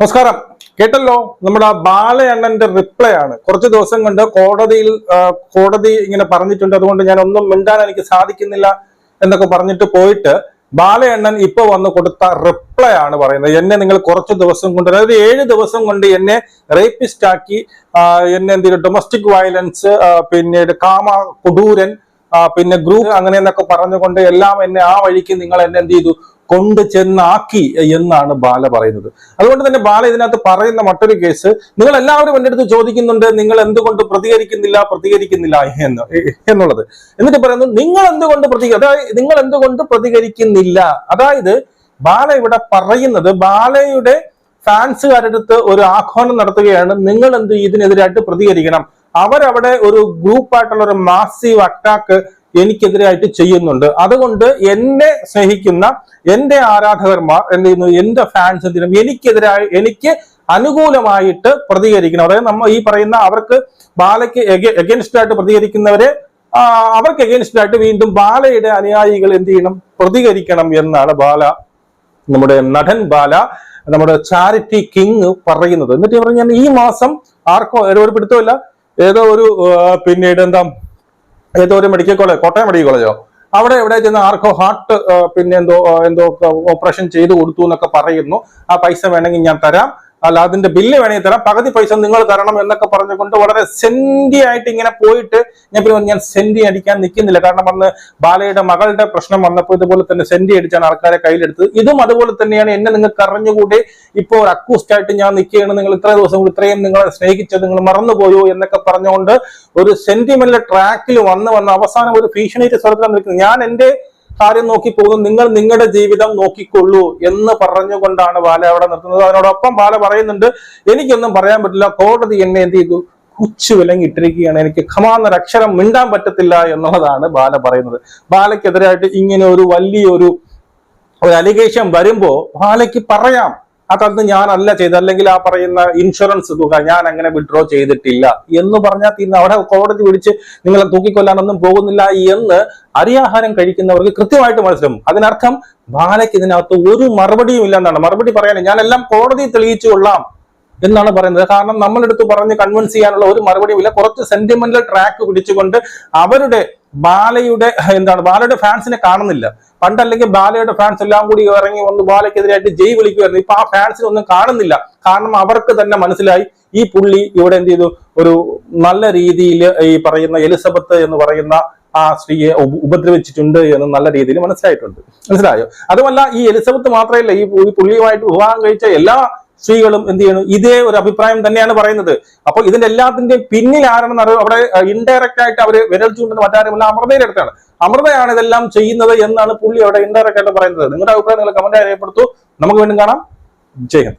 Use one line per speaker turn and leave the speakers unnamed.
നമസ്കാരം. കേട്ടല്ലോ? നമ്മുടെ ബാലയണ്ണന്റെ റിപ്ലൈ ആണ്. കുറച്ച് ദിവസം കൊണ്ട് കോടതിയിൽ കോടതി ഇങ്ങനെ പറഞ്ഞിട്ടുണ്ട്. അതുകൊണ്ട് ഞാൻ ഒന്നും മിണ്ടാൻ എനിക്ക് സാധിക്കുന്നില്ല എന്നൊക്കെ പറഞ്ഞിട്ട് പോയിട്ട് ബാലയണ്ണൻ ഇപ്പൊ വന്ന് കൊടുത്ത റിപ്ലൈ ആണ് പറയുന്നത്. എന്നെ നിങ്ങൾ കുറച്ച് ദിവസം കൊണ്ട് അതായത് ഏഴ് ദിവസം കൊണ്ട് എന്നെ റേപ്പിസ്റ്റ് ആക്കി എന്നെ എന്തെങ്കിലും ഡൊമസ്റ്റിക് വയലൻസ് പിന്നീട് കാമ കൊടൂരൻ പിന്നെ ഗ്രൂപ്പ് അങ്ങനെ എന്നൊക്കെ പറഞ്ഞുകൊണ്ട് എല്ലാം എന്നെ ആ വഴിക്ക് നിങ്ങൾ എന്നെ എന്ത് ചെയ്തു? കൊണ്ട് ചെന്നാക്കി എന്നാണ് ബാല പറയുന്നത്. അതുകൊണ്ട് തന്നെ ബാല ഇതിനകത്ത് പറയുന്ന മറ്റൊരു കേസ് നിങ്ങൾ എല്ലാവരും എന്റെ അടുത്ത് ചോദിക്കുന്നുണ്ട് നിങ്ങൾ എന്തുകൊണ്ട് പ്രതികരിക്കുന്നില്ല പ്രതികരിക്കുന്നില്ല എന്ന് എന്നുള്ളത്. എന്നിട്ട് പറയുന്നു നിങ്ങൾ എന്തുകൊണ്ട് പ്രതി അതായത് നിങ്ങൾ എന്തുകൊണ്ട് പ്രതികരിക്കുന്നില്ല? അതായത് ബാല ഇവിടെ പറയുന്നത് ബാലയുടെ ഫാൻസുകാരടുത്ത് ഒരു ആഹ്വാനം നടത്തുകയാണ് നിങ്ങൾ എന്ത് ഇതിനെതിരായിട്ട് പ്രതികരിക്കണം? അവരവിടെ ഒരു ഗ്രൂപ്പായിട്ടുള്ള ഒരു മാസീവ് അറ്റാക്ക് എനിക്കെതിരായിട്ട് ചെയ്യുന്നുണ്ട്. അതുകൊണ്ട് എന്നെ സ്നേഹിക്കുന്ന എന്റെ ആരാധകന്മാർ എന്ത് ചെയ്യുന്നു? എന്റെ ഫാൻസ് എന്ത് ചെയ്യണം എനിക്കെതിരായി എനിക്ക് അനുകൂലമായിട്ട് പ്രതികരിക്കണം. അതായത് നമ്മൾ ഈ പറയുന്ന അവർക്ക് ബാലയ്ക്ക് എഗൻസ്റ്റ് ആയിട്ട് പ്രതികരിക്കുന്നവരെ അവർക്ക് എഗൻസ്റ്റ് ആയിട്ട് വീണ്ടും ബാലയുടെ അനുയായികൾ എന്ത് ചെയ്യണം? പ്രതികരിക്കണം എന്നാണ് ബാല നമ്മുടെ നടൻ ബാല നമ്മുടെ ചാരിറ്റി കിങ് പറയുന്നത്. എന്നിട്ട് പറഞ്ഞാൽ ഈ മാസം ആർക്കോ ഒരു പിടുത്തമില്ല ഏതോ ഒരു പിന്നീട് എന്താ ഏതോ ഒരു മെഡിക്കൽ കോളേജ് കോട്ടയം മെഡിക്കൽ കോളേജോ അവിടെ എവിടെ ചെന്ന് ആർക്കോ ഹാർട്ട് പിന്നെ എന്തോ എന്തോ ഓപ്പറേഷൻ ചെയ്തു കൊടുത്തു എന്നൊക്കെ പറയുന്നു. ആ പൈസ വേണമെങ്കിൽ ഞാൻ തരാം. അല്ല അതിന്റെ ബില്ല് വേണമെങ്കിൽ തരാം. പകുതി പൈസ നിങ്ങൾ തരണം എന്നൊക്കെ പറഞ്ഞുകൊണ്ട് വളരെ സെന്റി ആയിട്ട് ഇങ്ങനെ പോയിട്ട് ഞാൻ പിന്നെ ഞാൻ സെന്റി അടിക്കാൻ നിൽക്കുന്നില്ല. കാരണം അന്ന് ബാലയുടെ മകളുടെ പ്രശ്നം വന്നപ്പോൾ ഇതുപോലെ തന്നെ സെന്റി അടിച്ചാണ് ആൾക്കാരെ കയ്യിലെടുത്തത്. ഇതും അതുപോലെ തന്നെയാണ് എന്നെ നിങ്ങൾക്ക് അറിഞ്ഞുകൂടി? ഇപ്പോൾ ഒരു അക്കൂസ്റ്റ് ആയിട്ട് ഞാൻ നിൽക്കുകയാണ്. നിങ്ങൾ ഇത്ര ദിവസം കൂടി ഇത്രയും നിങ്ങളെ സ്നേഹിച്ചത് നിങ്ങൾ മറന്നുപോയോ എന്നൊക്കെ പറഞ്ഞുകൊണ്ട് ഒരു സെന്റിമെന്റിലെ ട്രാക്കിൽ വന്ന് വന്ന് അവസാനം ഒരു ഭീഷണിയുടെ സ്വരത്തിലാണ് നിൽക്കുന്നത്. ഞാൻ എന്റെ കാര്യം നോക്കി പോകുന്നു. നിങ്ങൾ നിങ്ങളുടെ ജീവിതം നോക്കിക്കൊള്ളൂ എന്ന് പറഞ്ഞുകൊണ്ടാണ് ബാല അവിടെ നിർത്തുന്നത്. അതിനോടൊപ്പം ബാല പറയുന്നുണ്ട് എനിക്കൊന്നും പറയാൻ പറ്റില്ല. കോടതി എന്നെ എന്ത് ചെയ്തു? കുച്ചു വിലങ്ങിട്ടിരിക്കുകയാണ്. എനിക്ക് ഖമാന്നൊരു അക്ഷരം മിണ്ടാൻ പറ്റത്തില്ല എന്നുള്ളതാണ് ബാല പറയുന്നത്. ബാലയ്ക്കെതിരായിട്ട് ഇങ്ങനെ ഒരു വലിയൊരു ഒരു അലിഗേഷൻ വരുമ്പോ ബാലയ്ക്ക് പറയാം. അതന്ന് ഞാനല്ല ചെയ്ത് അല്ലെങ്കിൽ ആ പറയുന്ന ഇൻഷുറൻസ് തുക ഞാൻ അങ്ങനെ വിഡ്രോ ചെയ്തിട്ടില്ല. എന്ന് പറഞ്ഞാൽ തീർന്ന് അവിടെ കോടതി പിടിച്ച് നിങ്ങളെ തൂക്കിക്കൊല്ലാനൊന്നും പോകുന്നില്ല എന്ന് അരിയാഹാരം കഴിക്കുന്നവർക്ക് കൃത്യമായിട്ട് മനസ്സിലാവും. അതിനർത്ഥം ബാലയ്ക്ക് ഇതിനകത്ത് ഒരു മറുപടിയും ഇല്ല എന്നാണ്. മറുപടി പറയാനേ ഞാനെല്ലാം കോടതി തെളിയിച്ചു കൊള്ളാം എന്നാണ് പറയുന്നത്. കാരണം നമ്മളെടുത്ത് പറഞ്ഞ് കൺവിൻസ് ചെയ്യാനുള്ള ഒരു മറുപടിയും ഇല്ല കുറച്ച് സെന്റിമെന്റൽ ട്രാക്ക് പിടിച്ചുകൊണ്ട് അവരുടെ ബാലയുടെ എന്താണ് ബാലയുടെ ഫാൻസിനെ കാണുന്നില്ല. പണ്ടല്ലെങ്കിൽ ബാലയുടെ ഫാൻസ് എല്ലാം കൂടി ഇറങ്ങി വന്ന് ബാലയ്ക്കെതിരായിട്ട് ജയ് വിളിക്കുമായിരുന്നു ഇപ്പൊ ആ ഫാൻസിനെ ഒന്നും കാണുന്നില്ല. കാരണം അവർക്ക് തന്നെ മനസ്സിലായി. ഈ പുള്ളി ഇവിടെ എന്ത് ചെയ്തു? ഒരു നല്ല രീതിയിൽ ഈ പറയുന്ന എലിസബത്ത് എന്ന് പറയുന്ന ആ സ്ത്രീയെ ഉപദ്രവിച്ചിട്ടുണ്ട് എന്ന് നല്ല രീതിയിൽ മനസ്സിലായിട്ടുണ്ട്. മനസ്സിലായോ? അതുമല്ല ഈ എലിസബത്ത് മാത്രമല്ല ഈ പുള്ളിയുമായിട്ട് വിവാഹം കഴിച്ച എല്ലാ സ്ത്രീകളും എന്ത് ചെയ്യണം? ഇതേ ഒരു അഭിപ്രായം തന്നെയാണ് പറയുന്നത്. അപ്പൊ ഇതിന്റെ എല്ലാത്തിന്റെയും പിന്നിൽ ആരാണെന്ന് അറിയാം അവിടെ ഇൻഡയറക്റ്റ് ആയിട്ട് അവർ വിരൽ ചൂണ്ടുന്ന മറ്റാരുമല്ല. അമൃതയുടെ അടുത്താണ് അമൃതയാണ് ഇതെല്ലാം ചെയ്യുന്നത് എന്നാണ് പുള്ളി അവിടെ ഇൻഡയറക്റ്റ് ആയിട്ട് പറയുന്നത്. നിങ്ങളുടെ അഭിപ്രായം നിങ്ങൾ കമന്റ് രേഖപ്പെടുത്തു. നമുക്ക് വീണ്ടും കാണാം. ജയ് ഹിന്ദ്.